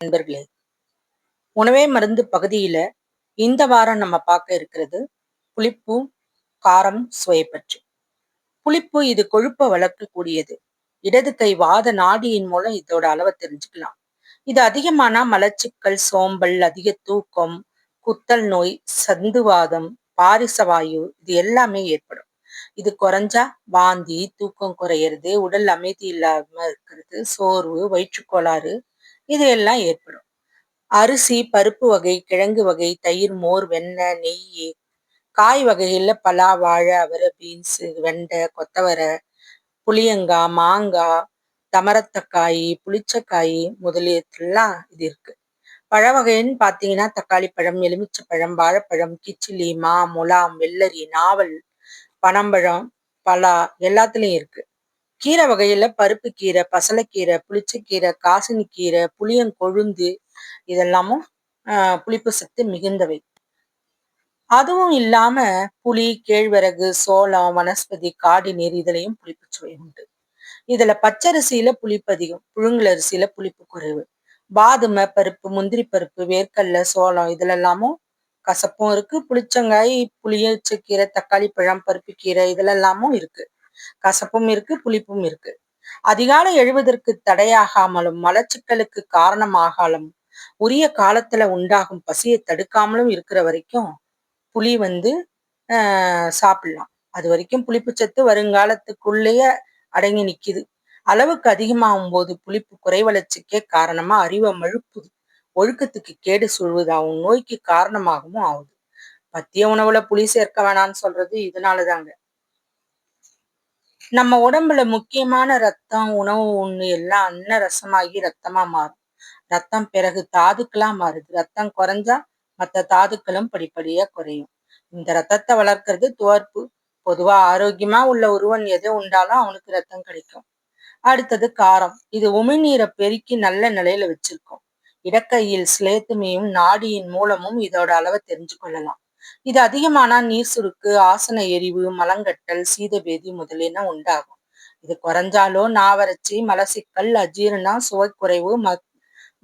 நண்பர்களே உணவே மருந்து பகுதியில இந்த வாரம் நம்ம பார்க்க இருக்கிறது புளிப்பு காரம் சுவை பற்றி. புளிப்பு இது கொழுப்பை வளர்க்கக்கூடியது. இடது கை வாத நாடியின் மூலம் இதோட அளவை தெரிஞ்சுக்கலாம். இது அதிகமானா மலச்சிக்கல் சோம்பல் அதிக தூக்கம் குத்தல் நோய் சந்துவாதம் பாரிசவாயு இது எல்லாமே ஏற்படும். இது குறைஞ்சா வாந்தி தூக்கம் குறையிறது உடல் அமைதி இல்லாம இருக்கிறது சோர்வு வயிற்றுக்கோளாறு இது எல்லாம் ஏற்படும். அரிசி பருப்பு வகை கிழங்கு வகை தயிர் மோர் வெண்ணெய் நெய் காய் வகைகள்ல பலா வாழை அவரை பீன்ஸ் வெண்டை கொத்தவரை புளியங்காய் மாங்காய் தமரத்தக்காய் புளிச்சக்காய் முதலியத்துலாம் இது இருக்கு. பழ வகைன்னு பார்த்தீங்கன்னா தக்காளி பழம் எலுமிச்சை பழம் வாழைப்பழம் கிச்சிலி மா முலாம் வெள்ளரி நாவல் பனம்பழம் பலா எல்லாத்துலயும் இருக்கு. கீரை வகையில பருப்பு கீரை பசலைக்கீரை புளிச்சக்கீரை காசினிக்கீரை புளியங்கொழுந்து இதெல்லாமும் புளிப்பு சத்து மிகுந்தவை. அதுவும் இல்லாம புளி கேழ்வரகு சோளம் வனஸ்பதி காடிநீர் இதுலயும் புளிப்பு சுவை உண்டு. இதுல பச்சரிசியில புளிப்பு அதிகம் புழுங்கல் அரிசியில புளிப்பு குறைவு. பாதுமை பருப்பு முந்திரி பருப்பு வேர்க்கடல சோளம் இதுல எல்லாமும் கசப்பும் இருக்கு. புளிச்சங்காய் புளியச்சக்கீரை தக்காளி பழம் பருப்பு கீரை இதுல எல்லாமும் இருக்கு. கசப்பும் இருக்கு புளிப்பும் இருக்கு. அதிகாலை எழுவதற்கு தடையாகாமலும் மலச்சிக்கலுக்கு காரணமாகாலும் உரிய காலத்துல உண்டாகும் பசியை தடுக்காமலும் இருக்கிற வரைக்கும் புளி வந்து சாப்பிடலாம். அது வரைக்கும் புளிப்புச்சத்து வருங்காலத்துக்குள்ளேயே அடங்கி நிக்குது. அளவுக்கு அதிகமாகும் போது புளிப்பு குறைவளர்ச்சிக்கே காரணமா அறிவை மழுப்புது ஒழுக்கத்துக்கு கேடு சொல்வதாகவும் நோய்க்கு காரணமாகவும் ஆகுது. மத்திய உணவுல புளி சேர்க்க வேணாம்னு சொல்றது இதனாலதாங்க. நம்ம உடம்புல முக்கியமான ரத்தம் உணவு ஒண்ணு எல்லாம் அன்ன ரசமாகி ரத்தமா மாறும். ரத்தம் பிறகு தாதுக்களா மாறுது. ரத்தம் குறைஞ்சா மற்ற தாதுக்களும் படிப்படியா குறையும். இந்த ரத்தத்தை வளர்க்கறது துவர்ப்பு. பொதுவா ஆரோக்கியமா உள்ள ஒருவன் எது உண்டாலும் அவனுக்கு ரத்தம் கிடைக்கும். அடுத்தது காரம். இது உமிழ்நீரை பெருக்கி நல்ல நிலையில வச்சிருக்கோம். இடக்கையில் சிலேத்துமையும் நாடியின் மூலமும் இதோட அளவை தெரிஞ்சு கொள்ளலாம். இது அதிகமானா நீர் சுருக்கு ஆசன எரிவு மலங்கட்டல் சீதபேதி முதலியன உண்டாகும். இது குறைஞ்சாலோ நாவரச்சி மலசிக்கல் அஜீரணம் சுவைக்குறைவு ம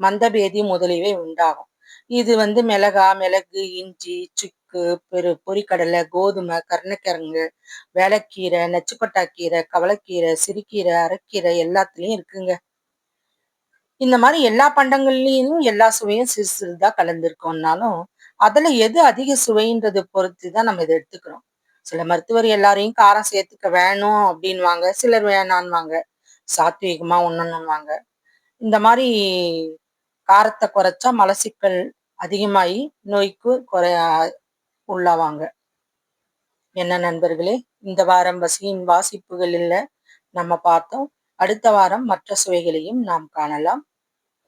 மந்தபேதி முதலியவை உண்டாகும். இது வந்து மிளகா மிளகு இஞ்சி சுக்கு பெரு பொறிக்கடலை கோதுமை கருணக்கிழங்கு வேலைக்கீரை நச்சுக்கொட்டாக்கீரை கவலைக்கீரை சிறுக்கீரை அரைக்கீரை எல்லாத்துலயும் இருக்குங்க. இந்த மாதிரி எல்லா பண்டங்கள்லேயும் எல்லா சுவையும் சிறு சிறிதா கலந்துருக்கோம்னாலும் அதுல எது அதிக சுவைன்றதை பொறுத்து தான் நம்ம இதை எடுத்துக்கிறோம். சில மருத்துவர் எல்லாரையும் காரம் சேர்த்துக்க வேணும் அப்படின்வாங்க சிலர் வேணான்வாங்க சாத்வீகமா ஒண்ணுன்னுவாங்க இந்த மாதிரி காரத்தை குறைச்சா மலசிக்கல் அதிகமாகி நோய்க்கு குறை உள்ளாவாங்க. என்ன நண்பர்களே இந்த வாரம் பசியின் வாசிப்புகளில் நம்ம பார்த்தோம் அடுத்த வாரம் மற்ற சுவைகளையும் நாம் காணலாம்.